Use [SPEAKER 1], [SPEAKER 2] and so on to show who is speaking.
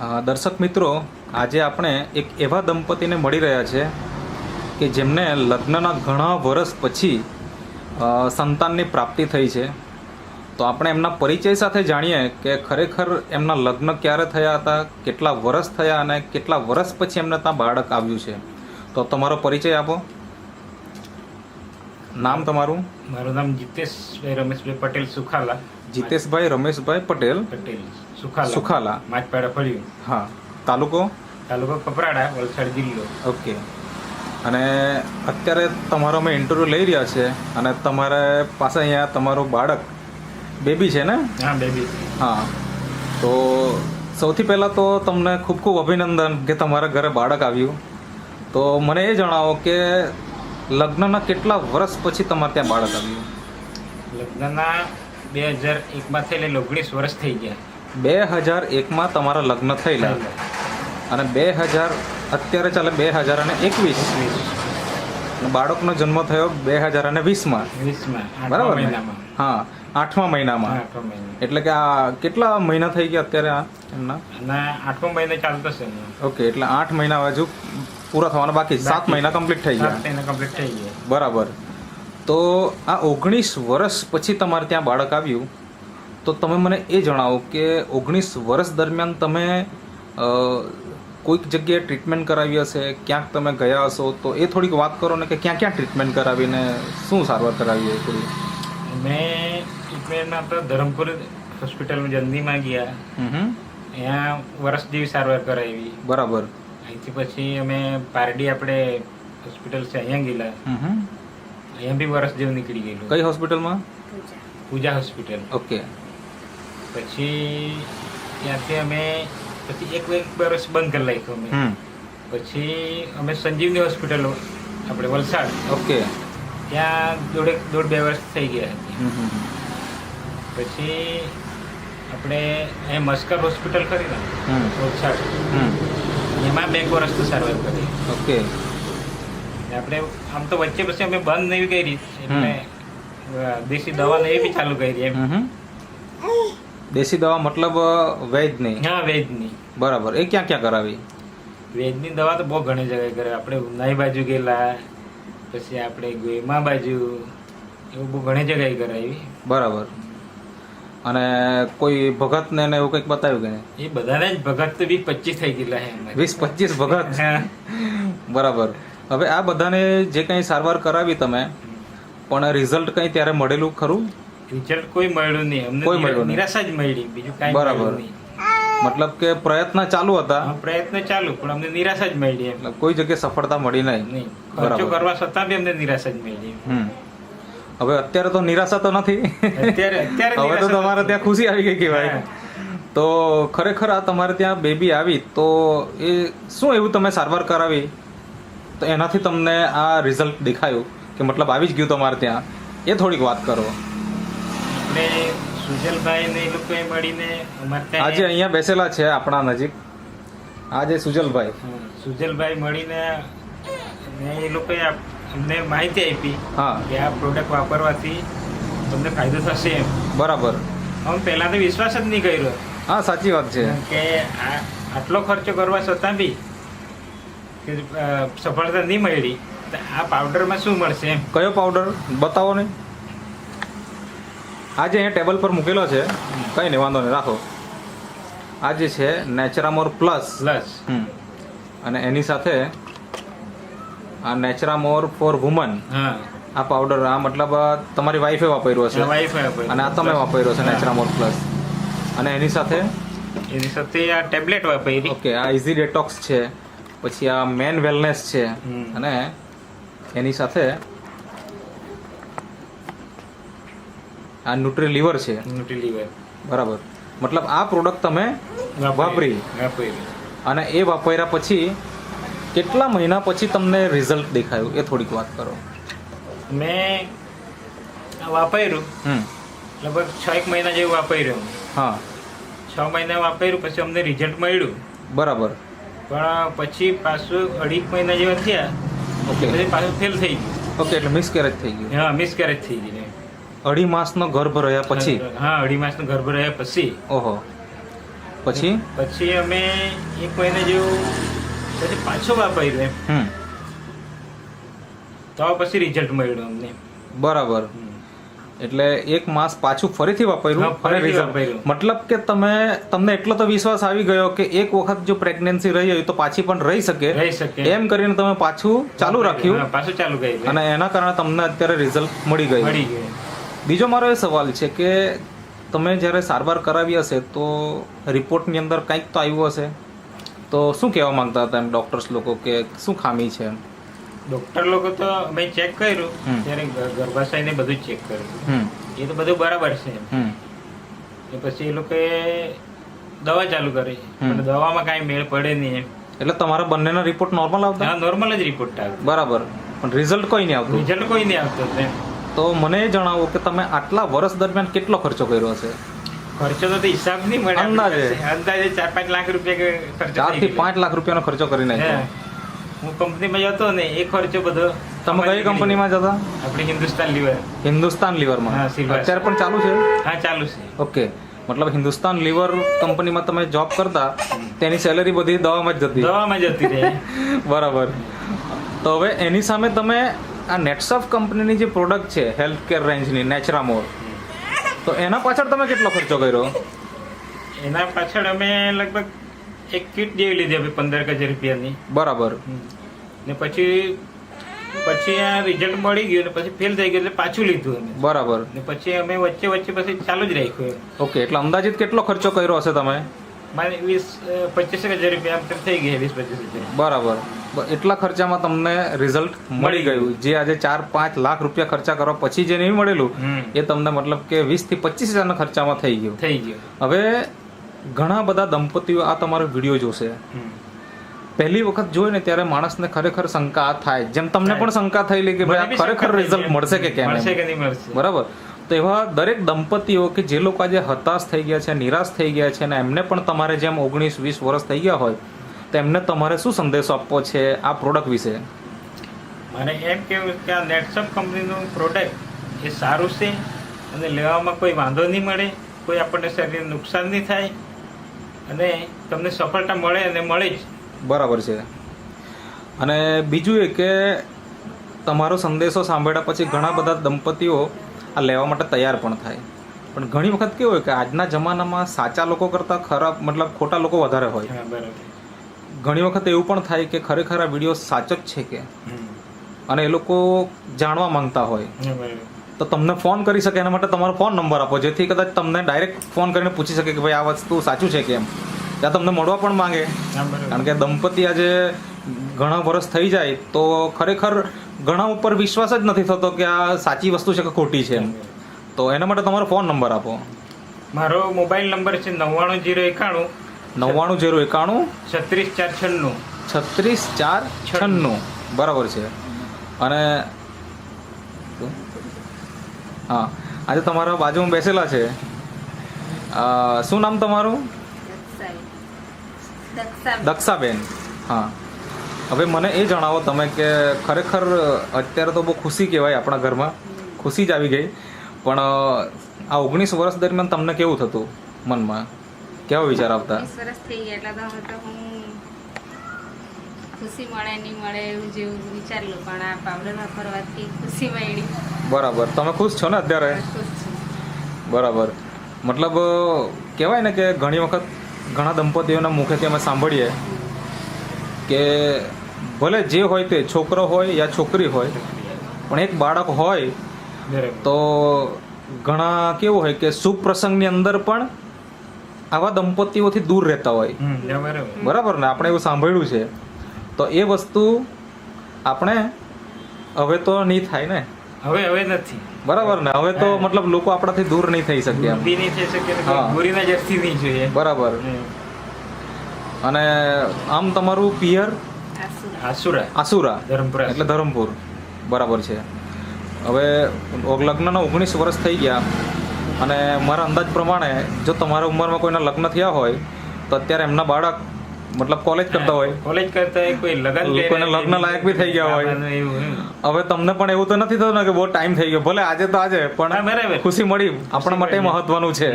[SPEAKER 1] દર્શક મિત્રો, આજે આપણે એક એવા દંપતીને મળી રહ્યા છે કે જેમને લગ્નના ઘણા વર્ષ પછી સંતાનની પ્રાપ્તિ થઈ છે. તો આપણે એમના પરિચય સાથે જાણીએ કે ખરેખર એમના લગ્ન ક્યારે થયા હતા, કેટલા વર્ષ થયા અને કેટલા વર્ષ પછી એમને ત્યાં બાળક આવ્યું છે. તો તમારો પરિચય આપો. નામ તમારું?
[SPEAKER 2] મારું નામ જીતેશભાઈ રમેશભાઈ પટેલ સુખાલા.
[SPEAKER 1] જીતેશભાઈ રમેશભાઈ પટેલ
[SPEAKER 2] પટેલ સુખાલા.
[SPEAKER 1] સુખાલા.
[SPEAKER 2] માછપાડા ફળિયું.
[SPEAKER 1] હા. તાલુકો?
[SPEAKER 2] તાલુકો કપરાડા વલસાડ જિલ્લો.
[SPEAKER 1] ઓકે. અને અત્યારે તમારો અમે ઇન્ટરવ્યૂ લઈ રહ્યા છે અને તમારે પાસે અહીંયા તમારું બાળક બેબી છે ને?
[SPEAKER 2] હા બેબી.
[SPEAKER 1] હા. તો સૌથી પહેલાં તો તમને ખૂબ ખૂબ અભિનંદન કે તમારા ઘરે બાળક આવ્યું. તો મને એ જણાવો કે લગ્નના કેટલા વર્ષ પછી તમારે ત્યાં બાળક આવ્યું?
[SPEAKER 2] લગ્નના બે હજાર એકમાં થયેલે ઓગણીસ વર્ષ થઈ ગયા.
[SPEAKER 1] બે હજાર એકમાં તમારા લગ્ન થયેલા. અને બે હજાર અત્યારે ચાલે બે હજાર અને એકવીસ. બાળકનો જન્મ થયો બે હજાર અને વીસમાં
[SPEAKER 2] વીસમાં
[SPEAKER 1] બરાબર
[SPEAKER 2] મહિનામાં.
[SPEAKER 1] હા આઠમા મહિનામાં. એટલે કે આ કેટલા મહિના થઈ ગયા અત્યારે આ એમના?
[SPEAKER 2] આઠમો મહિનો ચાલતો છે
[SPEAKER 1] ઓકે એટલે આઠ મહિના હજુ પૂરા થવાના બાકી. સાત મહિના કમ્પ્લીટ થઈ ગયા.
[SPEAKER 2] કમ્પ્લીટ થઈ ગયા.
[SPEAKER 1] બરાબર. તો આ ઓગણીસ વર્ષ પછી તમારે ત્યાં બાળક આવ્યું. તો તમે મને એ જણાવો કે ઓગણીસ વર્ષ દરમિયાન તમે કોઈક જગ્યાએ ટ્રીટમેન્ટ કરાવી હશે ક્યાંક તમે ગયા હશો તો એ થોડીક વાત કરો ને કે ક્યાં ક્યાં ટ્રીટમેન્ટ કરાવીને શું સારવાર કરાવી એ થોડી
[SPEAKER 2] મેં ટ્રીટમેન્ટમાં આપણા ધરમપુર હોસ્પિટલમાં જલ્દીમાં ગયા. ત્યાં વર્ષ જેવી સારવાર કરાવી.
[SPEAKER 1] બરાબર.
[SPEAKER 2] અહીંથી પછી અમે પારડી આપણે હોસ્પિટલ છે અહીંયા ગયેલા. અહીંયા બી વર્ષ જેવું નીકળી ગયેલું.
[SPEAKER 1] કઈ હોસ્પિટલમાં?
[SPEAKER 2] પૂજા હોસ્પિટલ.
[SPEAKER 1] ઓકે.
[SPEAKER 2] પછી ત્યાંથી અમે પછી એક એક વર્ષ બંધ કરી નાખ્યું અમે. પછી અમે સંજીવની હોસ્પિટલ આપણે વલસાડ.
[SPEAKER 1] ઓકે.
[SPEAKER 2] ત્યાં દોઢેક દોઢ બે વર્ષ થઈ ગયા હતી. પછી આપણે અહીંયા મસ્કર હોસ્પિટલ કરી ને?
[SPEAKER 1] હમ.
[SPEAKER 2] વલસાડ. એમાં બે વર્ષ તો સારવાર કરી.
[SPEAKER 1] ઓકે.
[SPEAKER 2] આપણે આમ તો વચ્ચે પછી અમે બંધ નહીં કરી. એટલે દેશી દવા ને એ બી ચાલુ કરી એમ.
[SPEAKER 1] દેશી દવા મતલબ વેજ નહીં?
[SPEAKER 2] હા વેજ નહીં.
[SPEAKER 1] બરાબર. એ ક્યાં ક્યાં કરાવી?
[SPEAKER 2] વેજની દવા તો બહુ ઘણી જગ્યાએ કરે. આપણે ઉનાઈ બાજુ ગયેલા પછી આપણે ગોયમા બાજુ એવું બહુ ઘણી જગ્યાએ કરાવી.
[SPEAKER 1] બરાબર. અને કોઈ ભગતને ને એવું કંઈક બતાવ્યું કે
[SPEAKER 2] એ બધાને જ ભગત તો બી પચીસ થઈ ગયેલા હે
[SPEAKER 1] વીસ પચીસ ભગત. બરાબર. હવે આ બધાને જે કંઈ સારવાર કરાવી તમે પણ રિઝલ્ટ કંઈ ત્યારે મળેલું ખરું?
[SPEAKER 2] રિઝલ્ટ કોઈ મળ્યું નહીં. અમને
[SPEAKER 1] કોઈ મળ્યું
[SPEAKER 2] નિરાશા જ મળી. બીજું કાંઈ
[SPEAKER 1] બરાબર. મતલબ કે પ્રયત્ન ચાલુ હતા?
[SPEAKER 2] પ્રયત્ન ચાલુ પણ અમને નિરાશા જ મળી
[SPEAKER 1] એટલે કોઈ જગ્યાએ સફળતા મળી નહીં.
[SPEAKER 2] ખર્ચો કરવા છતાં બી અમને નિરાશા જ મળી
[SPEAKER 1] હવે અત્યારે તો નિરાશા તો નથી.
[SPEAKER 2] અત્યારે અત્યારે
[SPEAKER 1] હવે તો તમારે ત્યાં ખુશી આવી ગઈ કહેવાય. તો ખરેખર આ તમારે ત્યાં બેબી આવી તો એ શું એવું તમે સારવાર કરાવી? તો એનાથી તમને આ રિઝલ્ટ દેખાયું કે મતલબ આવી જ ગયું તમારે ત્યાં. એ થોડીક વાત કરો.
[SPEAKER 2] એટલે સુજલભાઈ ને એ લોકોએ મળીને
[SPEAKER 1] આજે અહીંયા બેસેલા છે આપણા નજીક. આજે સુજલભાઈ.
[SPEAKER 2] સુજલભાઈ મળીને એ લોકોએ અમને માહિતી આપી
[SPEAKER 1] હા.
[SPEAKER 2] કે આ પ્રોડક્ટ વાપરવાથી તમને ફાયદો થશે એમ.
[SPEAKER 1] બરાબર.
[SPEAKER 2] અમે પહેલાં તો વિશ્વાસ જ નહીં કર્યો.
[SPEAKER 1] હા સાચી વાત છે.
[SPEAKER 2] કે આ આટલો ખર્ચો કરવા છતાં બી કે સફળતા નહીં મળી આ પાવડરમાં શું મળશે એમ?
[SPEAKER 1] કયો પાવડર બતાવો ને. આજે અહીંયા ટેબલ પર મૂકેલો છે કંઈ નહીં વાંધો નહીં રાખો. આ જે છે નેચરામોર પ્લસ
[SPEAKER 2] પ્લસ.
[SPEAKER 1] અને એની સાથે આ નેચરામોર ફોર વુમન
[SPEAKER 2] હા.
[SPEAKER 1] આ પાવડર આ મતલબ તમારી વાઈફે વાપર્યો છે
[SPEAKER 2] વાઈફાઈ
[SPEAKER 1] અને આ તમે વાપર્યો છે નેચરામોર પ્લસ અને એની સાથે?
[SPEAKER 2] એની સાથે આ ટેબ્લેટ વાપરી.
[SPEAKER 1] ઓકે આ ઇઝી ડેટોક્સ છે. પછી આ મેન વેલનેસ છે. અને એની સાથે આ ન્યુટ્રી લીવર છે.
[SPEAKER 2] ન્યુટ્રીલીવર
[SPEAKER 1] બરાબર. મતલબ આ પ્રોડક્ટ તમે વાપરી. અને એ વાપર્યા પછી કેટલા મહિના પછી તમને રિઝલ્ટ દેખાયું? એ થોડીક વાત કરો.
[SPEAKER 2] મેં વાપર્યું. લગભગ છ એક મહિના જેવું વાપર્યું.
[SPEAKER 1] હા.
[SPEAKER 2] છ મહિના વાપર્યું પછી અમને રિઝલ્ટ મળ્યું.
[SPEAKER 1] બરાબર.
[SPEAKER 2] પણ પછી પાછું અઢી મહિના જેવા થયા
[SPEAKER 1] ઓકે
[SPEAKER 2] પછી પાછું ફેલ થઈ ગયું.
[SPEAKER 1] ઓકે એટલે મિસકેરેજ થઈ ગયું.
[SPEAKER 2] હા મિસકેરેજ થઈ ગઈ
[SPEAKER 1] અઢી માસનો ગર્ભ રહ્યા પછી?
[SPEAKER 2] હા અઢી માસનો ગર્ભ રહ્યા પછી.
[SPEAKER 1] ઓહો. પછી?
[SPEAKER 2] પછી અમે એક મહિના જેવું પછી પાછો વાપર્યું એમ.
[SPEAKER 1] હમ.
[SPEAKER 2] તો પછી રિઝલ્ટ મળ્યું અમને.
[SPEAKER 1] બરાબર. એટલે એક માસ પાછું ફરીથી વાપર્યું અને મતલબ કે તમે તમને એટલો તો વિશ્વાસ આવી ગયો કે એક વખત જો પ્રેગ્નન્સી રહી હોય તો પાછી પણ રહી શકે. એમ કરીને તમે પાછું ચાલુ રાખ્યું.
[SPEAKER 2] પાછું ચાલુ કર્યું
[SPEAKER 1] અને એના કારણે તમને અત્યારે રિઝલ્ટ મળી ગયું. બીજો મારો એ સવાલ છે કે તમે જ્યારે સારવાર કરાવી હશે તો રિપોર્ટની અંદર કંઈક તો આવ્યું હશે? તો શું કહેવા માંગતા હતા એમ ડૉક્ટર્સ લોકો કે શું ખામી છે એમ?
[SPEAKER 2] ડોક્ટર લોકો તો મેં ચેક કર્યું. ત્યારે ગર્ભાશય ને બધું ચેક કર્યું. એ તો બધું બરાબર છે. એ પછી એ લોકોએ દવા ચાલુ કરી.
[SPEAKER 1] અને
[SPEAKER 2] પણ દવામાં કાંઈ મેળ પડે નહીં એમ.
[SPEAKER 1] એટલે તમારા બંનેના રિપોર્ટ નોર્મલ આવતા?
[SPEAKER 2] હા નોર્મલ જ રિપોર્ટ આવ્યો
[SPEAKER 1] બરાબર. પણ રિઝલ્ટ કોઈ નહીં આવતું?
[SPEAKER 2] રિઝલ્ટ કોઈ નહીં આવતો
[SPEAKER 1] તો મને જણાવો કે તમે આટલા વર્ષ દરમિયાન કેટલો ખર્ચો કર્યો હશે?
[SPEAKER 2] ખર્ચો તો હિસાબ નહીં મળે.
[SPEAKER 1] અંદાજે.
[SPEAKER 2] અંદાજે ચાર પાંચ લાખ રૂપિયા કે ખર્ચો ચારથી
[SPEAKER 1] પાંચ લાખ રૂપિયાનો ખર્ચો કરી
[SPEAKER 2] હે.
[SPEAKER 1] નાખ્યો
[SPEAKER 2] હું કંપનીમાં જતો ને એ ખર્ચો બધો
[SPEAKER 1] તમે કઈ કંપનીમાં જતા?
[SPEAKER 2] આપણે હિન્દુસ્તાન લીવર.
[SPEAKER 1] હિન્દુસ્તાન લીવરમાં. અત્યારે પણ ચાલુ છે?
[SPEAKER 2] હા ચાલુ છે.
[SPEAKER 1] ઓકે. મતલબ હિન્દુસ્તાન લીવર કંપનીમાં તમે જોબ કરતા તેની સેલરી બધી દવામાં જ જતી.
[SPEAKER 2] દવામાં જતી રહે.
[SPEAKER 1] બરાબર. તો હવે એની સામે તમે આ નેટસફ કંપનીની જે પ્રોડક્ટ છે હેલ્થ કેર રેન્જની નેચરામોર તો એના પાછળ તમે કેટલો ખર્ચો કર્યો?
[SPEAKER 2] એના પાછળ અમે લગભગ એક કીટ જેવી લીધી આપણે પંદર હજાર રૂપિયાની.
[SPEAKER 1] બરાબર.
[SPEAKER 2] ને પછી પછી આ રિઝલ્ટ મળી ગયું ને પછી ફેલ થઈ ગયું એટલે પાછું લીધું અમે
[SPEAKER 1] બરાબર.
[SPEAKER 2] ને પછી અમે વચ્ચે વચ્ચે પછી ચાલુ જ રાખ્યું
[SPEAKER 1] ઓકે એટલે અંદાજિત કેટલો ખર્ચો કર્યો હશે તમે?
[SPEAKER 2] મારે વીસ પચીસ હજાર રૂપિયા આમ થઈ ગયા વીસ પચીસ હજાર.
[SPEAKER 1] બરાબર. એટલા ખર્ચામાં તમને રિઝલ્ટ મળી
[SPEAKER 2] મળી
[SPEAKER 1] ગયું. જે આજે ચાર પાંચ લાખ રૂપિયા ખર્ચા કરવા પછી જે નહીં મળેલું એ તમને મતલબ કે વીસથી પચીસ હજારના ખર્ચામાં થઈ ગયું.
[SPEAKER 2] થઈ ગયું.
[SPEAKER 1] હવે ઘણા બધા દંપતીઓ આ તમારો વીડિયો જોશે. પહેલી વખત જોઈ ને ત્યારે માણસને ખરેખર શંકા થાય. જેમ તમને પણ શંકા થયેલી કે ભાઈ આ ખરેખર રિઝલ્ટ મળશે કે કેમ
[SPEAKER 2] કે નહીં મળશે?
[SPEAKER 1] બરાબર. તો એવા દરેક દંપતીઓ કે જે લોકો આજે હતાશ થઈ ગયા છે નિરાશ થઈ ગયા છે અને એમને પણ તમારે જેમ ઓગણીસ વીસ વર્ષ થઈ ગયા હોય તો એમને તમારે શું સંદેશો આપવો છે આ પ્રોડક્ટ વિશે?
[SPEAKER 2] મને એમ કેવું કે આ નેટસપ કંપનીનું પ્રોડક્ટ એ સારું છે અને લેવામાં કોઈ વાંધો નહીં મળે. કોઈ આપણને શરીરને નુકસાન નહીં થાય અને તમને સફળતા મળે અને મળે જ.
[SPEAKER 1] બરાબર છે. અને બીજું એ કે તમારો સંદેશો સાંભળ્યા પછી ઘણા બધા દંપતીઓ આ લેવા માટે તૈયાર પણ થાય. પણ ઘણી વખત કેવું હોય કે આજના જમાનામાં સાચા લોકો કરતાં ખરાબ મતલબ ખોટા લોકો વધારે હોય.
[SPEAKER 2] બરાબર.
[SPEAKER 1] ઘણી વખત એવું પણ થાય કે ખરેખર આ વીડિયો સાચો જ છે કે? અને એ લોકો જાણવા માંગતા હોય. તો તમને ફોન કરી શકે એના માટે તમારો ફોન નંબર આપો જેથી કદાચ તમને ડાયરેક્ટ ફોન કરીને પૂછી શકે કે ભાઈ આ વસ્તુ સાચું છે કેમ? ત્યાં તમને મળવા પણ માંગે. કારણ કે દંપતી આજે ઘણા વર્ષ થઈ જાય તો ખરેખર ઘણા ઉપર વિશ્વાસ જ નથી થતો કે આ સાચી વસ્તુ છે કે ખોટી છે એમ. તો એના માટે તમારો ફોન નંબર આપો.
[SPEAKER 2] મારો મોબાઈલ નંબર છે નવ્વાણું જીરો એકાણું
[SPEAKER 1] નવ્વાણું જીરો એકાણું
[SPEAKER 2] છત્રીસ ચાર છન્નું.
[SPEAKER 1] છત્રીસ ચાર છન્નું. બરાબર છે. અને હા. આજે તમારા બાજુમાં બેસેલા છે. શું નામ તમારું?
[SPEAKER 3] દક્ષાબેન.
[SPEAKER 1] હા. હવે મને એ જણાવો તમે કે ખરેખર અત્યારે તો બહુ ખુશી કહેવાય આપણા ઘરમાં. ખુશી જ આવી ગઈ. પણ આ ઓગણીસ વર્ષ દરમિયાન તમને કેવું થતું મનમાં? કેવા વિચાર આવતા?
[SPEAKER 3] વર્ષ થઈ ગયા એટલે તો હું ખુશી મળે નહીં મળે એવું જેવું વિચારલું પણ આ પાવડર વાપરવાથી ખુશી મળી.
[SPEAKER 1] બરાબર. તમે ખુશ છો ને અત્યારે? બરાબર. મતલબ કહેવાય ને કે ઘણી વખત ઘણા દંપતીઓના મુખેથી અમે સાંભળીએ કે ભલે જે હોય તે છોકરો હોય યા છોકરી હોય પણ એક બાળક હોય તો ઘણા કેવું હોય કે શુભ પ્રસંગની અંદર પણ આવા દંપતીઓથી દૂર રહેતા હોય.
[SPEAKER 2] હમ બરાબર.
[SPEAKER 1] બરાબર ને? આપણે એવું સાંભળ્યું છે. તો એ વસ્તુ આપણે હવે તો નહીં થાય ને?
[SPEAKER 2] હવે હવે નથી.
[SPEAKER 1] બરાબર ને? હવે તો મતલબ લોકો આપણાથી દૂર નહીં થઈ શકે એમ.
[SPEAKER 2] બી નહીં થઈ શકે ને જર્સી નહીં જોઈએ.
[SPEAKER 1] બરાબર. અને આમ તમારું પિયર?
[SPEAKER 3] આસુરા.
[SPEAKER 2] આસુરા.
[SPEAKER 1] આસુરા.
[SPEAKER 2] ધરમપુરા.
[SPEAKER 1] એટલે ધરમપુર. બરાબર છે. હવે લગ્નના ઓગણીસ વર્ષ થઈ ગયા. અને મારા અંદાજ પ્રમાણે જો તમારા ઉંમરમાં કોઈના લગ્ન થયા હોય તો અત્યારે એમના બાળક મતલબ કોલેજ કરતા હોય.
[SPEAKER 2] કોલેજ કરતા હોય કોઈ લગન
[SPEAKER 1] લોકોને લગ્ન લાયક બી થઈ ગયા હોય. હવે તમને પણ એવું તો નથી થતું ને કે બહુ ટાઈમ થઈ ગયો. ભલે આજે તો આજે પણ ખુશી મળી. આપણા માટે મહત્વનું છે.